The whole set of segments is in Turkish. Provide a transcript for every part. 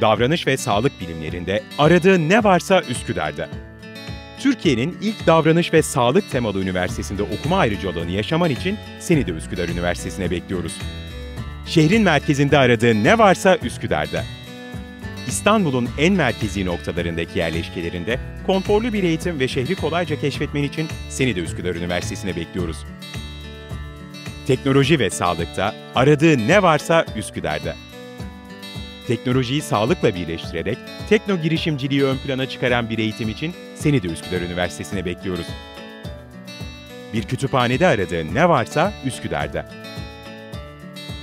davranış ve sağlık bilimlerinde aradığı ne varsa Üsküdar'da. Türkiye'nin ilk davranış ve sağlık temalı üniversitesinde okuma ayrıcalığını yaşaman için seni de Üsküdar Üniversitesi'ne bekliyoruz. Şehrin merkezinde aradığı ne varsa Üsküdar'da. İstanbul'un en merkezi noktalarındaki yerleşkelerinde konforlu bir eğitim ve şehri kolayca keşfetmen için seni de Üsküdar Üniversitesi'ne bekliyoruz. Teknoloji ve sağlıkta aradığı ne varsa Üsküdar'da. Teknolojiyi sağlıkla birleştirerek tekno girişimciliği ön plana çıkaran bir eğitim için seni de Üsküdar Üniversitesi'ne bekliyoruz. Bir kütüphanede aradığı ne varsa Üsküdar'da.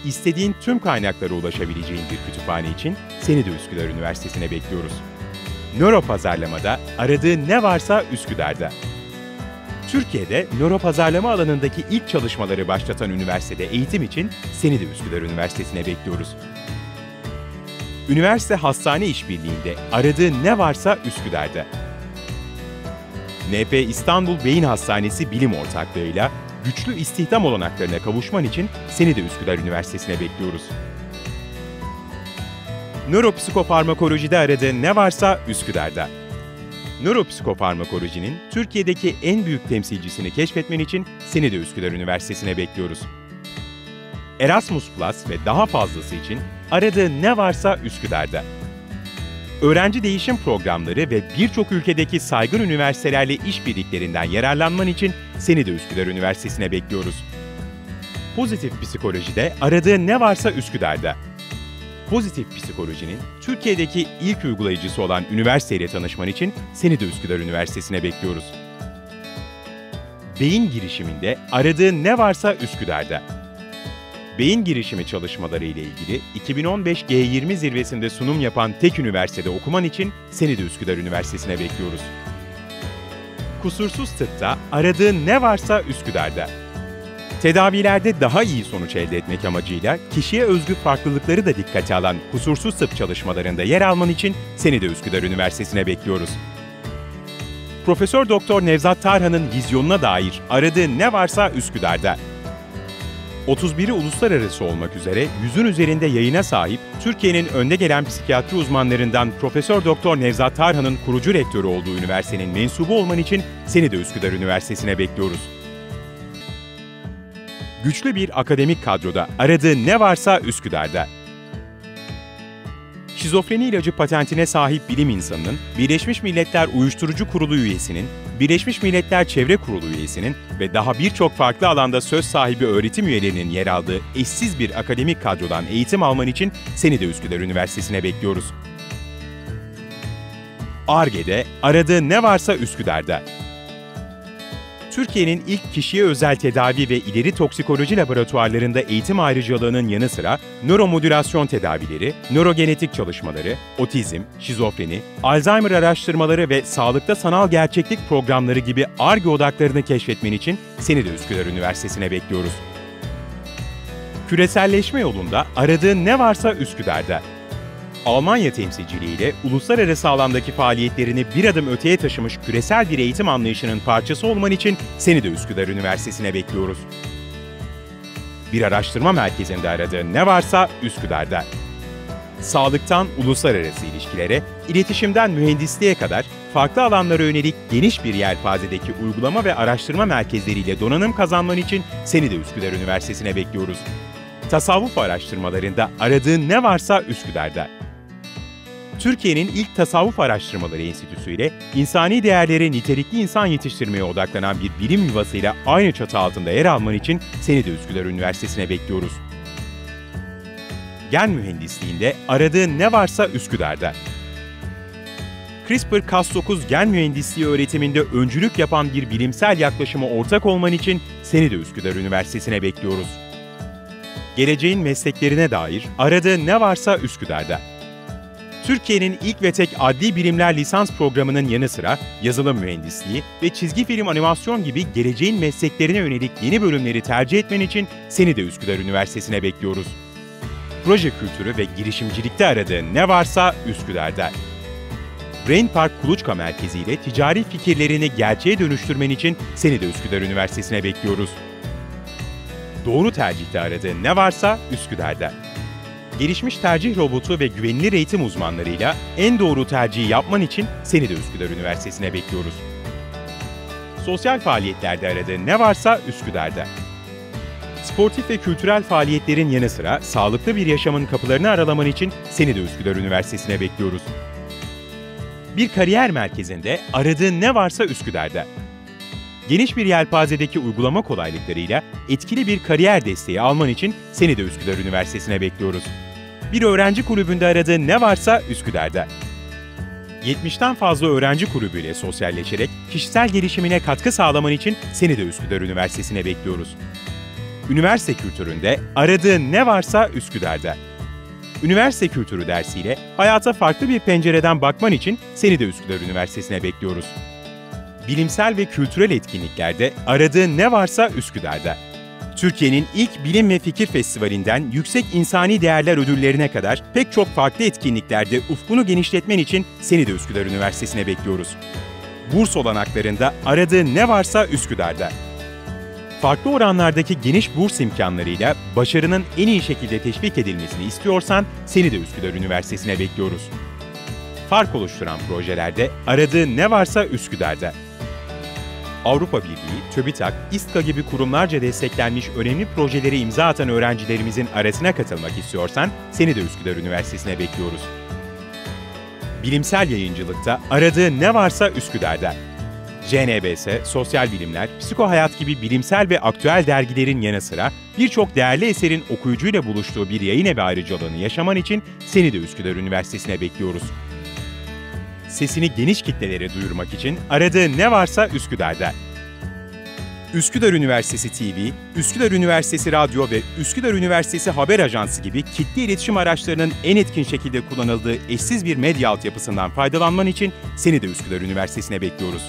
İstediğin tüm kaynaklara ulaşabileceğin bir kütüphane için seni de Üsküdar Üniversitesi'ne bekliyoruz. Nöro pazarlamada aradığı ne varsa Üsküdar'da. Türkiye'de nöro pazarlama alanındaki ilk çalışmaları başlatan üniversitede eğitim için seni de Üsküdar Üniversitesi'ne bekliyoruz. Üniversite hastane işbirliğinde aradığı ne varsa Üsküdar'da. NP İstanbul Beyin Hastanesi Bilim Ortaklığı'yla güçlü istihdam olanaklarına kavuşman için seni de Üsküdar Üniversitesi'ne bekliyoruz. Nöropsikofarmakolojide aradığı ne varsa Üsküdar'da. Nöropsikofarmakolojinin Türkiye'deki en büyük temsilcisini keşfetmen için seni de Üsküdar Üniversitesi'ne bekliyoruz. Erasmus Plus ve daha fazlası için aradığı ne varsa Üsküdar'da. Öğrenci değişim programları ve birçok ülkedeki saygın üniversitelerle işbirliklerinden yararlanman için seni de Üsküdar Üniversitesi'ne bekliyoruz. Pozitif psikolojide aradığı ne varsa Üsküdar'da. Pozitif psikolojinin Türkiye'deki ilk uygulayıcısı olan üniversiteyle tanışman için seni de Üsküdar Üniversitesi'ne bekliyoruz. Beyin girişiminde aradığı ne varsa Üsküdar'da. Beyin girişimi çalışmaları ile ilgili 2015 G20 zirvesinde sunum yapan tek üniversitede okuman için seni de Üsküdar Üniversitesi'ne bekliyoruz. Kusursuz tıpta aradığı ne varsa Üsküdar'da. Tedavilerde daha iyi sonuç elde etmek amacıyla kişiye özgü farklılıkları da dikkate alan kusursuz tıp çalışmalarında yer alman için seni de Üsküdar Üniversitesi'ne bekliyoruz. Profesör Doktor Nevzat Tarhan'ın vizyonuna dair aradığı ne varsa Üsküdar'da. 31'i uluslararası olmak üzere yüzün üzerinde yayına sahip Türkiye'nin önde gelen psikiyatri uzmanlarından Profesör Doktor Nevzat Tarhan'ın kurucu rektörü olduğu üniversitenin mensubu olman için seni de Üsküdar Üniversitesi'ne bekliyoruz. Güçlü bir akademik kadroda aradığı ne varsa Üsküdar'da. Şizofreni ilacı patentine sahip bilim insanının, Birleşmiş Milletler Uyuşturucu Kurulu üyesinin, Birleşmiş Milletler Çevre Kurulu üyesinin ve daha birçok farklı alanda söz sahibi öğretim üyelerinin yer aldığı eşsiz bir akademik kadrodan eğitim alman için seni de Üsküdar Üniversitesi'ne bekliyoruz. ARGE'de aradığı ne varsa Üsküdar'da. Türkiye'nin ilk kişiye özel tedavi ve ileri toksikoloji laboratuvarlarında eğitim ayrıcalığının yanı sıra nöromodülasyon tedavileri, nörogenetik çalışmaları, otizm, şizofreni, Alzheimer araştırmaları ve sağlıkta sanal gerçeklik programları gibi ARGE odaklarını keşfetmen için seni de Üsküdar Üniversitesi'ne bekliyoruz. Küreselleşme yolunda aradığı ne varsa Üsküdar'da. Almanya temsilciliğiyle uluslararası alandaki faaliyetlerini bir adım öteye taşımış küresel bir eğitim anlayışının parçası olman için seni de Üsküdar Üniversitesi'ne bekliyoruz. Bir araştırma merkezinde aradığı ne varsa Üsküdar'da. Sağlıktan uluslararası ilişkilere, iletişimden mühendisliğe kadar farklı alanlara yönelik geniş bir yelpazedeki uygulama ve araştırma merkezleriyle donanım kazanman için seni de Üsküdar Üniversitesi'ne bekliyoruz. Tasavvuf araştırmalarında aradığın ne varsa Üsküdar'da. Türkiye'nin ilk tasavvuf araştırmaları enstitüsü ile insani değerlere nitelikli insan yetiştirmeye odaklanan bir bilim yuvasıyla aynı çatı altında yer alman için seni de Üsküdar Üniversitesi'ne bekliyoruz. Gen mühendisliğinde aradığın ne varsa Üsküdar'da. CRISPR-Cas9 gen mühendisliği öğretiminde öncülük yapan bir bilimsel yaklaşıma ortak olman için seni de Üsküdar Üniversitesi'ne bekliyoruz. Geleceğin mesleklerine dair aradığı ne varsa Üsküdar'da. Türkiye'nin ilk ve tek adli bilimler lisans programının yanı sıra yazılım mühendisliği ve çizgi film animasyon gibi geleceğin mesleklerine yönelik yeni bölümleri tercih etmen için seni de Üsküdar Üniversitesi'ne bekliyoruz. Proje kültürü ve girişimcilikte aradığın ne varsa Üsküdar'da. Brain Park Kuluçka Merkezi ile ticari fikirlerini gerçeğe dönüştürmen için seni de Üsküdar Üniversitesi'ne bekliyoruz. Doğru tercihte aradığın ne varsa Üsküdar'da. Gelişmiş tercih robotu ve güvenilir eğitim uzmanlarıyla en doğru tercihi yapman için seni de Üsküdar Üniversitesi'ne bekliyoruz. Sosyal faaliyetlerde aradığın ne varsa Üsküdar'da. Sportif ve kültürel faaliyetlerin yanı sıra sağlıklı bir yaşamın kapılarını aralaman için seni de Üsküdar Üniversitesi'ne bekliyoruz. Bir kariyer merkezinde aradığın ne varsa Üsküdar'da. Geniş bir yelpazedeki uygulama kolaylıklarıyla etkili bir kariyer desteği alman için seni de Üsküdar Üniversitesi'ne bekliyoruz. Bir öğrenci kulübünde aradığın ne varsa Üsküdar'da. 70'ten fazla öğrenci kulübüyle sosyalleşerek kişisel gelişimine katkı sağlaman için seni de Üsküdar Üniversitesi'ne bekliyoruz. Üniversite kültüründe aradığın ne varsa Üsküdar'da. Üniversite kültürü dersiyle hayata farklı bir pencereden bakman için seni de Üsküdar Üniversitesi'ne bekliyoruz. Bilimsel ve kültürel etkinliklerde aradığın ne varsa Üsküdar'da. Türkiye'nin ilk bilim ve fikir festivalinden yüksek insani değerler ödüllerine kadar pek çok farklı etkinliklerde ufkunu genişletmen için seni de Üsküdar Üniversitesi'ne bekliyoruz. Burs olanaklarında aradığın ne varsa Üsküdar'da. Farklı oranlardaki geniş burs imkanlarıyla başarının en iyi şekilde teşvik edilmesini istiyorsan seni de Üsküdar Üniversitesi'ne bekliyoruz. Fark oluşturan projelerde aradığın ne varsa Üsküdar'da. Avrupa Birliği, TÜBİTAK, İSKA gibi kurumlarca desteklenmiş önemli projeleri imza atan öğrencilerimizin arasına katılmak istiyorsan seni de Üsküdar Üniversitesi'ne bekliyoruz. Bilimsel yayıncılıkta aradığın ne varsa Üsküdar'da. JNBS, Sosyal Bilimler, Psikohayat gibi bilimsel ve aktüel dergilerin yanı sıra birçok değerli eserin okuyucuyla buluştuğu bir yayın evi ayrıcalığını yaşaman için seni de Üsküdar Üniversitesi'ne bekliyoruz. Sesini geniş kitlelere duyurmak için aradığın ne varsa Üsküdar'da. Üsküdar Üniversitesi TV, Üsküdar Üniversitesi Radyo ve Üsküdar Üniversitesi Haber Ajansı gibi kitle iletişim araçlarının en etkin şekilde kullanıldığı eşsiz bir medya altyapısından faydalanman için seni de Üsküdar Üniversitesi'ne bekliyoruz.